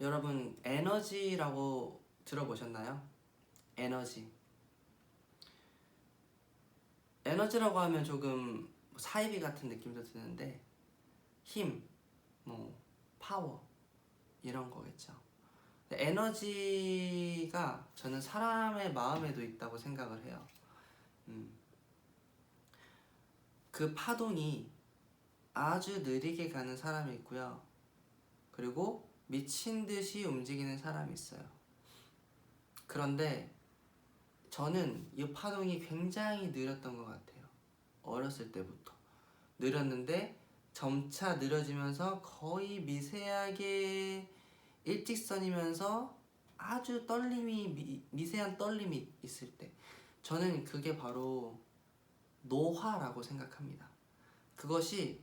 여러분 에너지라고 들어보셨나요? 에너지. 에너지라고 하면 조금 사이비 같은 느낌도 드는데 힘, 뭐 파워 이런 거겠죠. 에너지가 저는 사람의 마음에도 있다고 생각을 해요. 음. 그 파동이 아주 느리게 가는 사람이 있고요. 그리고 미친 듯이 움직이는 사람이 있어요. 그런데 저는 이 파동이 굉장히 느렸던 것 같아요. 어렸을 때부터. 느렸는데 점차 늘어지면서 거의 미세하게 일직선이면서 아주 떨림이 미, 미세한 떨림이 있을 때 저는 그게 바로 노화라고 생각합니다. 그것이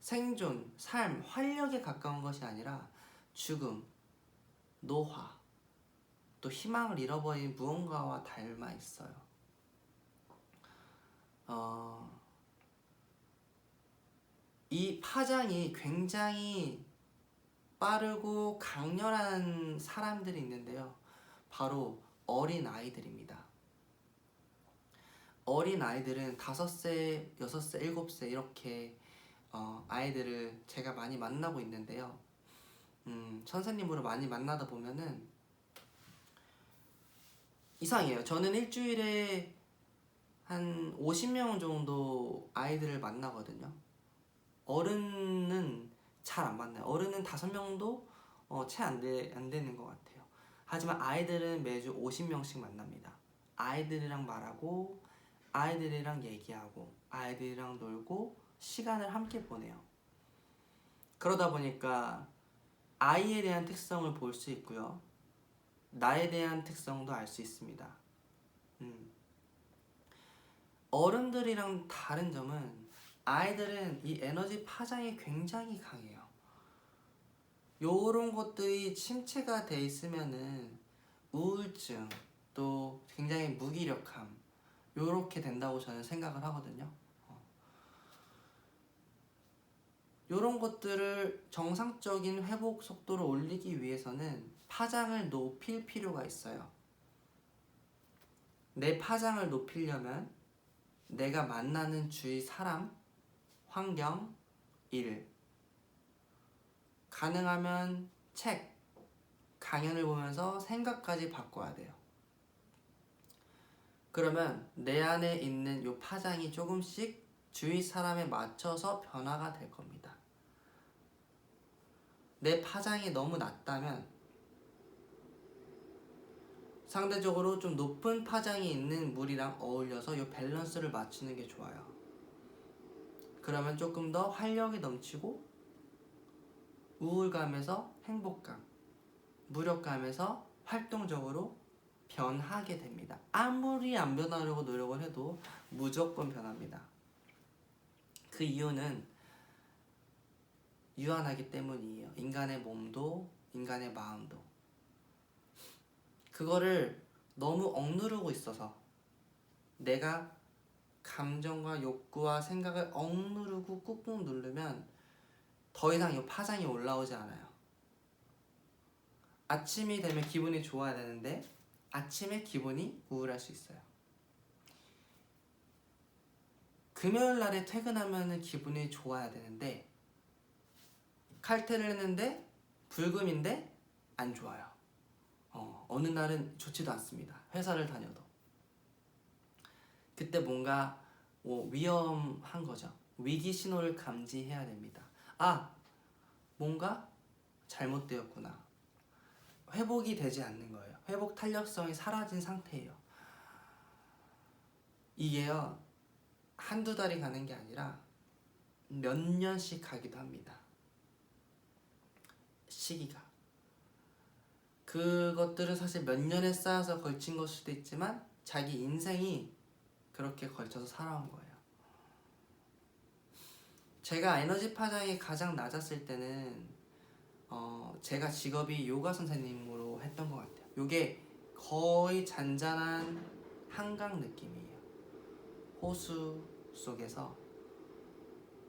생존, 삶, 활력에 가까운 것이 아니라 죽음, 노화, 또 희망을 잃어버린 무언가와 닮아 있어요. 어, 이 파장이 굉장히 빠르고 강렬한 사람들이 있는데요. 바로 어린 아이들입니다. 어린 아이들은 다섯 세, 여섯 세, 일곱 세 이렇게 어, 아이들을 제가 많이 만나고 있는데요. 음, 선생님으로 많이 만나다 보면은 이상해요. 저는 일주일에 한 50명 정도 아이들을 만나거든요. 어른은 잘 안 만나요. 어른은 다섯 명도 어, 채안 안 되는 것 같아요. 하지만 아이들은 매주 50명씩 만납니다. 아이들이랑 말하고, 아이들이랑 얘기하고, 아이들이랑 놀고, 시간을 함께 보내요. 그러다 보니까 아이에 대한 특성을 볼 수 있고요. 나에 대한 특성도 알 수 있습니다. 음. 어른들이랑 다른 점은 아이들은 이 에너지 파장이 굉장히 강해요. 요런 것들이 침체가 돼 있으면은 우울증 또 굉장히 무기력함 요렇게 된다고 저는 생각을 하거든요. 어. 요런 것들을 정상적인 회복 속도를 올리기 위해서는 파장을 높일 필요가 있어요. 내 파장을 높이려면 내가 만나는 주위 사람, 환경, 일, 가능하면 책, 강연을 보면서 생각까지 바꿔야 돼요. 그러면 내 안에 있는 요 파장이 조금씩 주위 사람에 맞춰서 변화가 될 겁니다. 내 파장이 너무 낮다면 상대적으로 좀 높은 파장이 있는 물이랑 어울려서 이 밸런스를 맞추는 게 좋아요. 그러면 조금 더 활력이 넘치고 우울감에서 행복감, 무력감에서 활동적으로 변하게 됩니다. 아무리 안 변하려고 노력을 해도 무조건 변합니다. 그 이유는 유한하기 때문이에요. 인간의 몸도 인간의 마음도. 그거를 너무 억누르고 있어서 내가 감정과 욕구와 생각을 억누르고 꾹꾹 누르면 더 이상 이 파장이 올라오지 않아요. 아침이 되면 기분이 좋아야 되는데 아침에 기분이 우울할 수 있어요. 금요일 날에 퇴근하면 기분이 좋아야 되는데 칼퇴를 했는데 불금인데 안 좋아요. 어, 어느 날은 좋지도 않습니다. 회사를 다녀도. 그때 뭔가 뭐 위험한 거죠. 위기 신호를 감지해야 됩니다. 아, 뭔가 잘못되었구나. 회복이 되지 않는 거예요. 회복 탄력성이 사라진 상태예요. 이게요, 한두 달이 가는 게 아니라 몇 년씩 가기도 합니다. 시기가. 그것들은 사실 몇 년에 쌓아서 걸친 걸 수도 있지만 자기 인생이 그렇게 걸쳐서 살아온 거예요. 제가 에너지 파장이 가장 낮았을 때는 어 제가 직업이 요가 선생님으로 했던 것 같아요. 요게 거의 잔잔한 한강 느낌이에요. 호수 속에서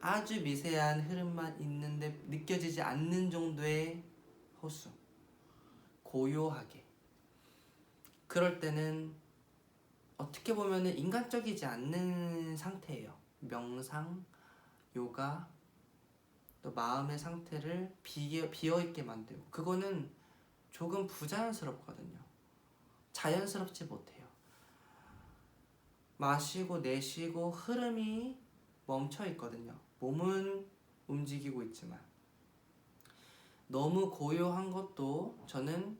아주 미세한 흐름만 있는데 느껴지지 않는 정도의 호수. 고요하게. 그럴 때는 어떻게 보면은 인간적이지 않는 상태예요. 명상, 요가, 또 마음의 상태를 비어, 비어있게 만들고 그거는 조금 부자연스럽거든요. 자연스럽지 못해요. 마시고 내쉬고 흐름이 멈춰 있거든요. 몸은 움직이고 있지만 너무 고요한 것도 저는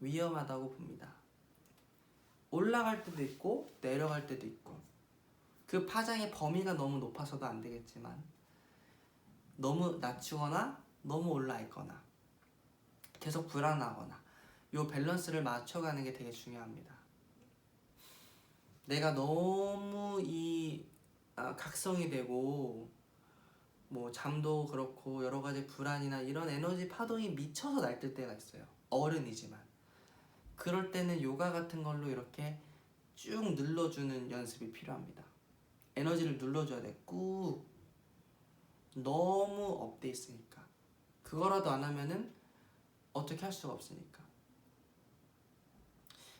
위험하다고 봅니다. 올라갈 때도 있고 내려갈 때도 있고 그 파장의 범위가 너무 높아서도 안 되겠지만 너무 낮추거나 너무 올라 있거나 계속 불안하거나 요 밸런스를 맞춰가는 게 되게 중요합니다. 내가 너무 이 아, 각성이 되고 뭐 잠도 그렇고 여러 가지 불안이나 이런 에너지 파동이 미쳐서 날뜰 때가 있어요. 어른이지만 그럴 때는 요가 같은 걸로 이렇게 쭉 눌러주는 연습이 필요합니다. 에너지를 눌러줘야 돼. 꾹 너무 업돼 있으니까 그거라도 안 하면은 어떻게 할 수가 없으니까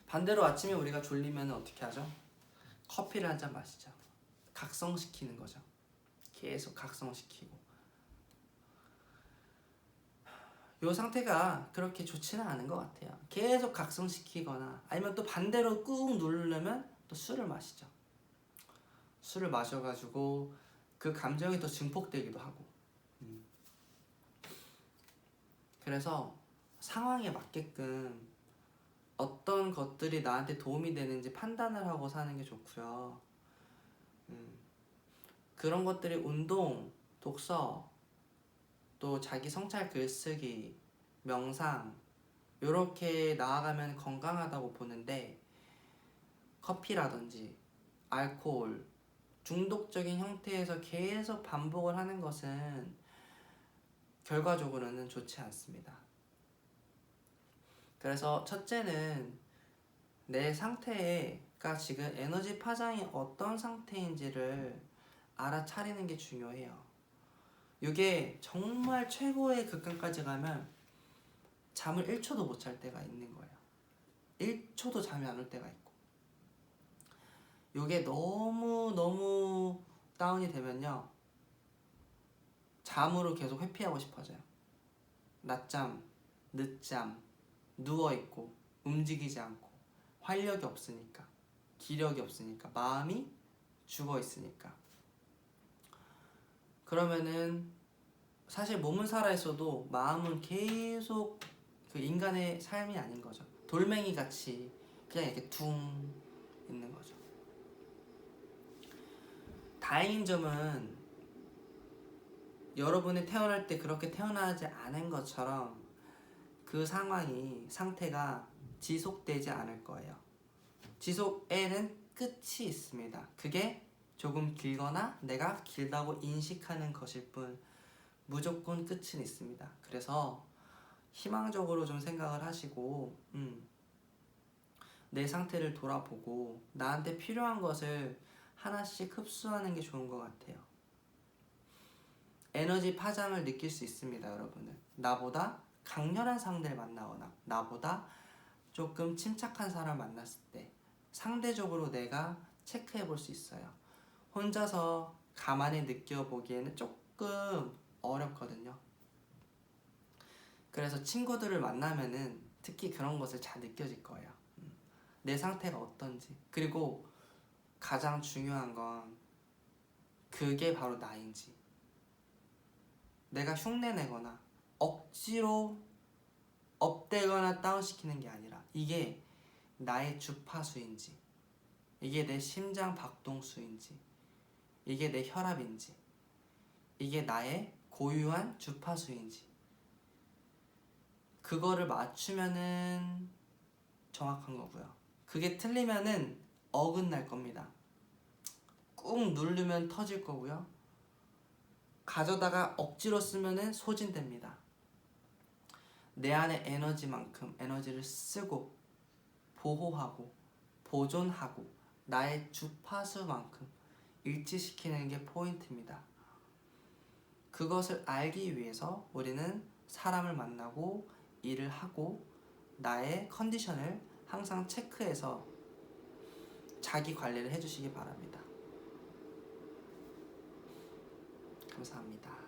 반대로 아침에 우리가 졸리면 어떻게 하죠? 커피를 한 잔 마시죠. 각성시키는 거죠. 계속 각성시키고. 요 상태가 그렇게 좋지는 않은 것 같아요. 계속 각성시키거나 아니면 또 반대로 꾹 누르려면 또 술을 마시죠. 술을 마셔가지고 그 감정이 더 증폭되기도 하고. 음. 그래서 상황에 맞게끔 어떤 것들이 나한테 도움이 되는지 판단을 하고 사는 게 좋고요. 음, 그런 것들이 운동, 독서, 또 자기 성찰 글쓰기, 명상 이렇게 나아가면 건강하다고 보는데 커피라든지 알코올 중독적인 형태에서 계속 반복을 하는 것은 결과적으로는 좋지 않습니다. 그래서 첫째는 내 상태가 지금 에너지 파장이 어떤 상태인지를 알아차리는 게 중요해요. 이게 정말 최고의 극한까지 가면 잠을 1초도 못 잘 때가 있는 거예요. 1초도 잠이 안 올 때가 있고. 이게 너무 너무 다운이 되면요. 잠으로 계속 회피하고 싶어져요. 낮잠, 늦잠, 누워 있고 움직이지 않고 활력이 없으니까 기력이 없으니까 마음이 죽어 있으니까 그러면은 사실 몸은 살아 있어도 마음은 계속 그 인간의 삶이 아닌 거죠. 돌멩이 같이 그냥 이렇게 둥 있는 거죠. 다행인 점은 여러분이 태어날 때 그렇게 태어나지 않은 것처럼 그 상황이 상태가 지속되지 않을 거예요. 지속에는 끝이 있습니다. 그게 조금 길거나 내가 길다고 인식하는 것일 뿐 무조건 끝은 있습니다. 그래서 희망적으로 좀 생각을 하시고 음, 내 상태를 돌아보고 나한테 필요한 것을 하나씩 흡수하는 게 좋은 것 같아요. 에너지 파장을 느낄 수 있습니다, 여러분은. 나보다 강렬한 상대를 만나거나 나보다 조금 침착한 사람 만났을 때 상대적으로 내가 체크해 볼 수 있어요. 혼자서 가만히 느껴보기에는 조금 어렵거든요. 그래서 친구들을 만나면은 특히 그런 것을 잘 느껴질 거예요. 음. 내 상태가 어떤지. 그리고 가장 중요한 건 그게 바로 나인지. 내가 흉내내거나 억지로 업되거나 다운시키는 게 아니라 이게 나의 주파수인지 이게 내 심장 박동수인지 이게 내 혈압인지 이게 나의 고유한 주파수인지 그거를 맞추면은 정확한 거고요. 그게 틀리면은 어긋날 겁니다. 꾹 누르면 터질 거고요. 가져다가 억지로 쓰면은 소진됩니다. 내 안의 에너지만큼 에너지를 쓰고 보호하고 보존하고 나의 주파수만큼 일치시키는 게 포인트입니다. 그것을 알기 위해서 우리는 사람을 만나고 일을 하고 나의 컨디션을 항상 체크해서 자기 관리를 해주시기 바랍니다. 감사합니다.